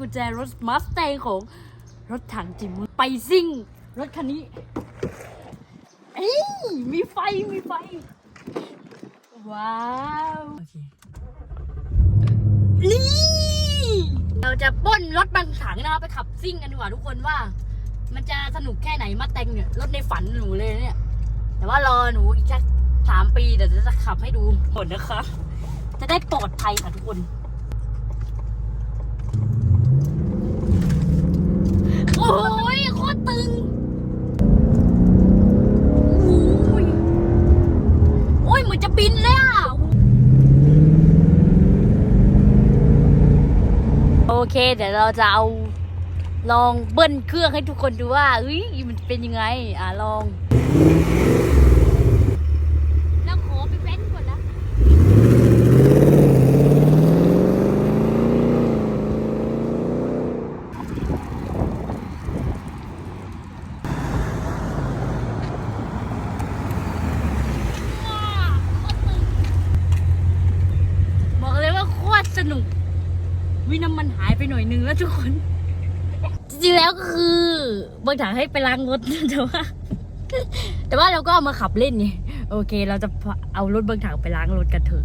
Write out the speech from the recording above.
รถมัสแตงของรถถังจิมมุไปซิ่ง รถคันนี้เอ้ยมีไฟมีไฟ ว้าวโอเคนี่ เราจะปล้นรถบางถังนะครับไปขับซิ่งกันดีกว่าทุกคนว่า มันจะสนุกแค่ไหนมาแตงเนี่ย รถในฝันหนูเลยเนี่ย แต่ว่ารอหนูอีกแค่สามปีเดี๋ยวจะขับให้ดูผลนะคะ จะได้ปลอดภัยค่ะทุกคน เค เดี๋ยวเราจะเอาลองเบิ้ลเครื่องให้ทุกคนดูว่าเอ้ยมันเป็นยังไง อะลองแล้วขอไปแว้นก่อนนะบอกเลยว่าโคตรสนุก วิน้ำมันหายไปหน่อยนึงแล้วทุกคน จริงๆแล้วก็คือบางถังให้ไปล้างรถ แต่ว่า แต่ว่าเราก็เอามาขับเล่นไงโอเค เราจะเอารถบางถังไปล้างรถกันเถอะ